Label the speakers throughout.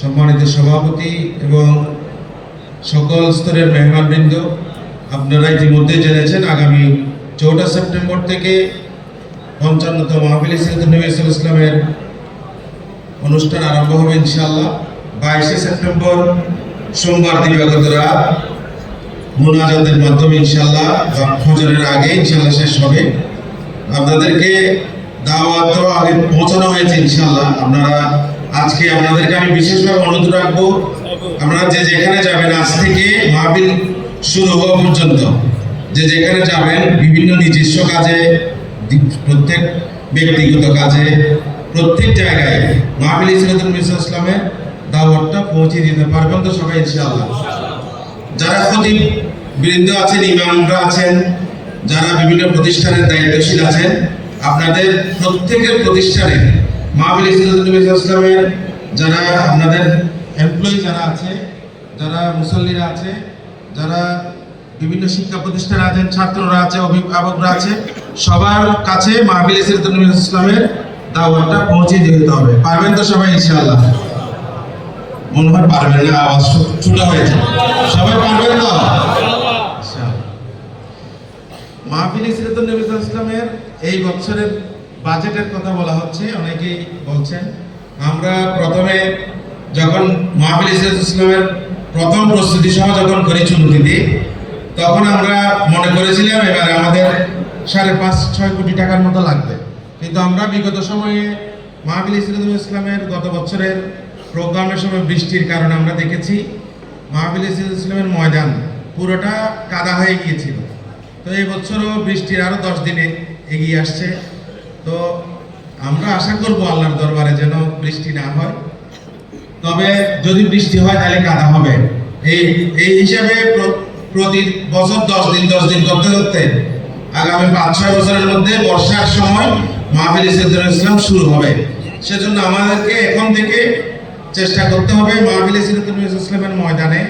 Speaker 1: সম্মানিত সভাপতি এবং সকল স্তরের মেহমানবৃন্দ, আপনারা ইতিমধ্যে জেনেছেন আগামী চৌঠা সেপ্টেম্বর থেকে পঞ্চান্নতম মাহফিল নবী ইসলামের অনুষ্ঠান আরম্ভ হবে ইনশাল্লাহ বাইশে সেপ্টেম্বর, সোমবার দিবাগত রাত মোনাজাতের মাধ্যমে ইনশাল্লাহ ফজরের আগে ইনশাআল্লাহ শেষ হবে। আপনাদেরকে দাওয়াত আগে পৌঁছানো হয়েছে ইনশাল্লাহ আপনারা আজকে আপনাদেরকে আমি বিশেষভাবে অনুরোধ রাখব, আপনারা যে যেখানে যাবেন, আজ থেকে মাহফিল শুরু হওয়া পর্যন্ত, যে যেখানে যাবেন, বিভিন্ন নিজস্ব কাজে, প্রত্যেক ব্যক্তিগত কাজে, প্রত্যেক জায়গায় মাহফিল ইসলাতুল ইসলামের দাওয়াতটা পৌঁছে দিতে পারবেন তো সবাই, ইনশাআল্লাহ। যারা খতিব বৃন্দ আছেন, ইমামরা আছেন, যারা বিভিন্ন প্রতিষ্ঠানের দায়িত্বশীল আছেন, আপনাদের প্রত্যেকের প্রতিষ্ঠানে মাহবিল ইসলামের যারা আপনাদের এমপ্লয়ি যারা আছে, যারা মুসল্লিরা আছে, যারা বিভিন্ন শিক্ষা প্রতিষ্ঠানে আছেন, ছাত্ররা আছে, অভিভাবকরা আছে, সবার কাছে মাহবিল ইসলামের দাওয়াতটা পৌঁছে দিতে হবে। পারবেন তো সবাই, ইনশাআল্লাহ? মনে হয় পারবেন না, আওয়াজ ছোট হয়েছে। সবাই পারবেন তো। মাহফিল সিরাতুল নবী ইসলামের এই বছরের বাজেটের কথা বলা হচ্ছে, অনেকেই বলছেন। আমরা প্রথমে যখন মাহফিল ইসলামের প্রথম প্রস্তুতি সহ যখন করি চুনতিতে তখন আমরা মনে করেছিলাম এবার আমাদের সাড়ে পাঁচ, ছয় কোটি টাকার মতো লাগবে। কিন্তু আমরা বিগত সময়ে মাহফিল সিরাতুল ইসলামের গত বছরের প্রোগ্রামের সময় বৃষ্টির কারণে আমরা দেখেছি মাহফিল ইসলামের ময়দান পুরোটা কাদা হয়ে গিয়েছিল। তো এই বছরও বৃষ্টির আরও দশ দিনে এগিয়ে আসছে। তো আমরা আশা করব আল্লাহর দরবারে যেন বৃষ্টি না হয়। তবে যদি বৃষ্টি হয়, তাহলে কাদা হবে। এই এই হিসাবে প্রতি বছর দশ দিন দশ দিন করতে করতে আগামী পাঁচ, ছয় বছরের মধ্যে বর্ষার সময় মাহফিল ইসলাম ইসলাম শুরু হবে। সেজন্য আমাদেরকে এখন থেকে চেষ্টা করতে হবে মাহফিল ইসলামের ময়দানে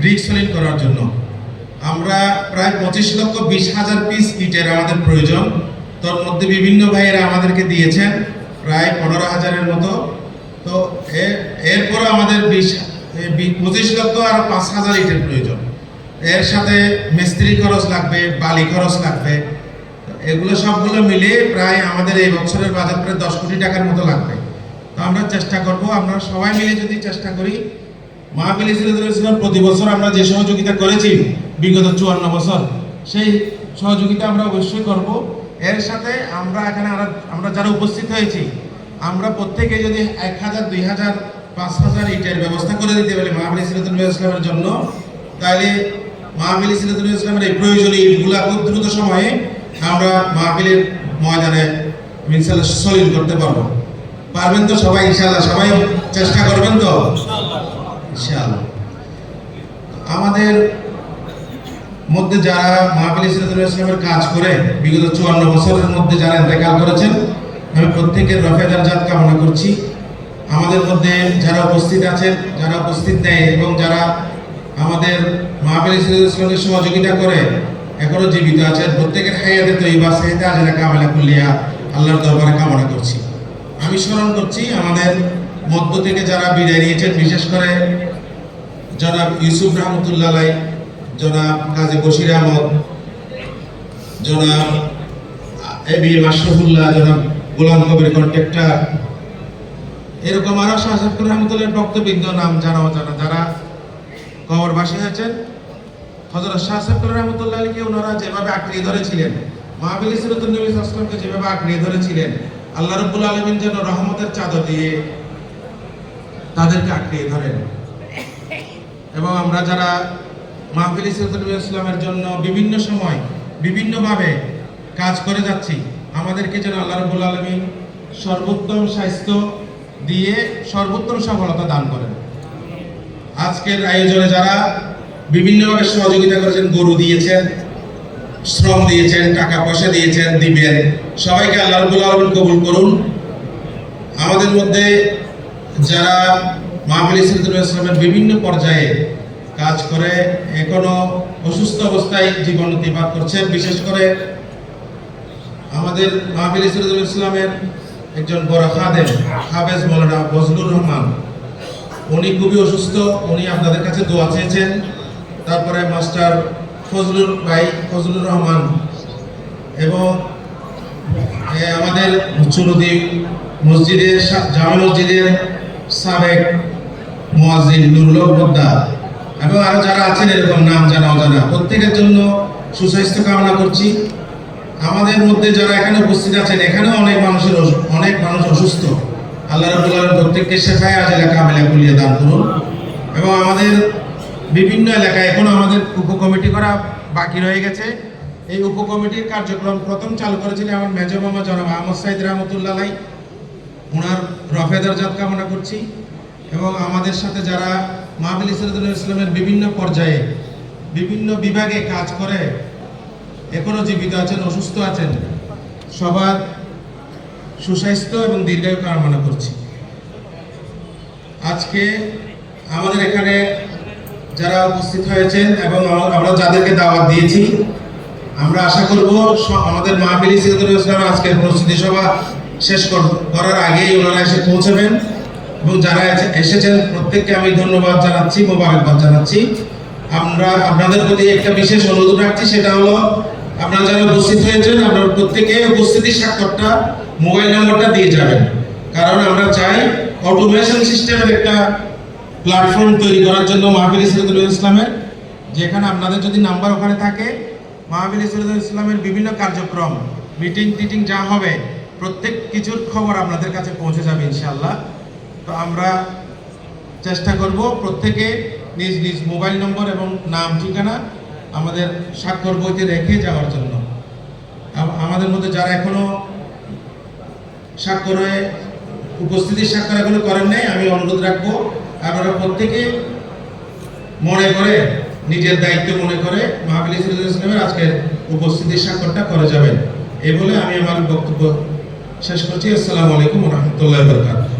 Speaker 1: ব্রিক সলিড করার জন্য। আমরা প্রায় পঁচিশ লক্ষ বিশ হাজার পিস ইটের আমাদের প্রয়োজন। তোর মধ্যে বিভিন্ন ভাইয়েরা আমাদেরকে দিয়েছেন, প্রায় পনেরো হাজারের মতো। তো এ- এরপরে আমাদের বিশ পঁচিশ লক্ষ আর পাঁচ হাজার ইটের প্রয়োজন। এর সাথে মিস্ত্রি খরচ লাগবে, বালি খরচ লাগবে। এগুলো সবগুলো মিলিয়ে প্রায় আমাদের এই বছরের বাজেট প্রায় দশ কোটি টাকার মতো লাগবে। তো আমরা চেষ্টা করব, আমরা সবাই মিলে যদি চেষ্টা করি মাহফিল ইসলাম প্রতি বছর আমরা যে সহযোগিতা করেছি বিগত চুয়ান্ন বছর, সেই সহযোগিতা আমরা অবশ্যই করব। এর সাথে আমরা এখানে আমরা যারা উপস্থিত হয়েছি, আমরা প্রত্যেকে যদি এক হাজার, দুই হাজার, পাঁচ হাজার ইটের ব্যবস্থা করে দিতে পারি মাহফিল ইসলামের জন্য, তাহলে মাহফিল ইসলামের এই প্রয়োজনীয় ইটগুলা খুব দ্রুত সময়ে আমরা মাহফিলের ময়দানে ইনশাল্লাহ সলিড করতে পারব। পারবেন তো সবাই ইনশাল্লাহ সবাই চেষ্টা করবেন তো? ইনশাল্লাহ আমাদের মধ্যে যারা মাহফিল ইসলামের কাজ করে, বিগত চুয়ান্ন বছরের মধ্যে যারা ইন্তেকাল করেছেন, আমি প্রত্যেকের রফেদার জাত কামনা করছি। আমাদের মধ্যে যারা উপস্থিত আছেন, যারা উপস্থিত নেই এবং যারা আমাদের মাহফিল ইসলামের সহযোগিতা করে এখনও জীবিত আছেন, প্রত্যেকের হায়াতে তৈবা সাহিদা আজনা কামেলা কুল্লিয়া, আল্লাহর দরবারে কামনা করছি। আমি স্মরণ করছি আমাদের মধ্য থেকে যারা বিদায় নিয়েছেন, বিশেষ করে জনাব ইউসুফ রহমতুল্লাহ জনাব কাজী বশির আহমদ, জনাব এ বি মাশরফুল্লাহ, জনাব গোলাম কবির কন্ট্রাক্টর, এরকম আরও শাসক রহমতুল্লাহ বক্তবৃন্দ নাম জানা অজানা যারা কবরবাসী হয়েছেন হজরত শাসক রহমতুল্লাহ আলীকে ওনারা যেভাবে আঁকড়িয়ে ধরেছিলেন, মাহবিল সিরতুল নবী আসলামকে যেভাবে আঁকড়িয়ে ধরেছিলেন, আল্লাহ রব্বুল আলমিন যেন রহমতের চাদর দিয়ে তাদেরকে আঁকড়িয়ে ধরেন। এবং আমরা যারা মাহফিল ইসলামের জন্য বিভিন্ন সময় বিভিন্নভাবে কাজ করে যাচ্ছি। আমাদেরকে যেন আল্লাহ রবুল আলমী সর্বোত্তম স্বাস্থ্য দিয়ে সর্বোত্তম সফলতা দান করেন। আজকের আয়োজনে যারা বিভিন্নভাবে সহযোগিতা করেছেন, গরু দিয়েছেন, শ্রম দিয়েছেন টাকা পয়সা দিয়েছেন, দিবেন, সবাইকে আল্লাহ রবুল আলমিন কবুল করুন। আমাদের মধ্যে যারা মাহফিল ইসলামের বিভিন্ন পর্যায়ে কাজ করে, এখনও অসুস্থ অবস্থায় জীবন অতিবাদ করছেন। বিশেষ করে আমাদের মাহফিল ইসলামের একজন বড় খাদেম, হাফেজ মৌলানা বজলুর রহমান। উনি খুবই অসুস্থ, উনি আপনাদের কাছে দোয়া চেয়েছেন। তারপরে মাস্টার ফজলুর ভাই ফজলুর রহমান এবং আমাদের চুরুদ্দিন মসজিদের জামা মসজিদের সাবেক মোয়াজিন নুরুল বোদ্দা এবং আরও যারা আছেন এরকম নাম জানা অজানা, প্রত্যেকের জন্য সুস্বাস্থ্য কামনা করছি। আমাদের মধ্যে যারা এখানে উপস্থিত আছেন, এখানেও অনেক মানুষের অনেক মানুষ অসুস্থ। আল্লাহ রাবুল আলম প্রত্যেককে শেখায় আজ এলাকা কুলিয়ে দান করুন। এবং আমাদের বিভিন্ন এলাকায় এখনও আমাদের উপকমিটি করা বাকি রয়ে গেছে। এই উপকমিটির কার্যক্রম প্রথম চালু করেছিলেন আমার মেজ মামা জনাব আহমদ সাইদ রহমতুল্লাহ ওনার রফে দরজাত কামনা করছি। এবং আমাদের সাথে যারা মাহবিল ইসরাতুল ইসলামের বিভিন্ন পর্যায়ে বিভিন্ন বিভাগে কাজ করে, এখনও জীবিত আছেন, অসুস্থ আছেন। সবার সুস্বাস্থ্য এবং দীর্ঘায়ু কামনা করছি। আজকে আমাদের এখানে যারা উপস্থিত হয়েছেন এবং আম- আমরা যাদেরকে দাওয়াত দিয়েছি, আমরা আশা করব আমাদের মাহফিল ইসলাম আজকের প্রস্তুতি সভা শেষ কর- করার আগেই ওনারা এসে পৌঁছাবেন। এবং যারা এসে- এসেছেন, প্রত্যেককে আমি ধন্যবাদ জানাচ্ছি, মোবারকবাদ জানাচ্ছি। আমরা আপনাদের প্রতি একটা বিশেষ অনুরোধ রাখছি, সেটা হলো, আপনারা যারা উপস্থিত হয়েছেন, আপনারা প্রত্যেকে উপস্থিতির স্বাক্ষরটা মোবাইল নাম্বারটা দিয়ে যাবেন। কারণ আমরা চাই অটোমেশন সিস্টেমের একটা প্ল্যাটফর্ম তৈরি করার জন্য মাহফিল ইসরাতুল ইসলামের, যেখানে আপনাদের যদি নাম্বার ওখানে থাকে, মাহফিল ইসরাতুল ইসলামের বিভিন্ন কার্যক্রম মিটিং টিটিং যা হবে, প্রত্যেক কিছুর খবর আপনাদের কাছে পৌঁছে যাবে ইনশাআল্লাহ। তো আমরা চেষ্টা করব প্রত্যেকে নিজ নিজ মোবাইল নম্বর এবং নাম ঠিকানা আমাদের স্বাক্ষর বইতে রেখে যাওয়ার জন্য। আমাদের মধ্যে যারা এখনও স্বাক্ষরে, উপস্থিতির স্বাক্ষর এখনও করেন নাই, আমি অনুরোধ রাখব, আপনারা প্রত্যেকে মনে করে, নিজের দায়িত্ব মনে করে মাহবিল ইসলামের আজকের উপস্থিতির স্বাক্ষরটা করে যাবেন। এই বলে আমি আমার বক্তব্য শেষ করছি। আসসালামু আলাইকুম রহমতুল্লাহ বরকাত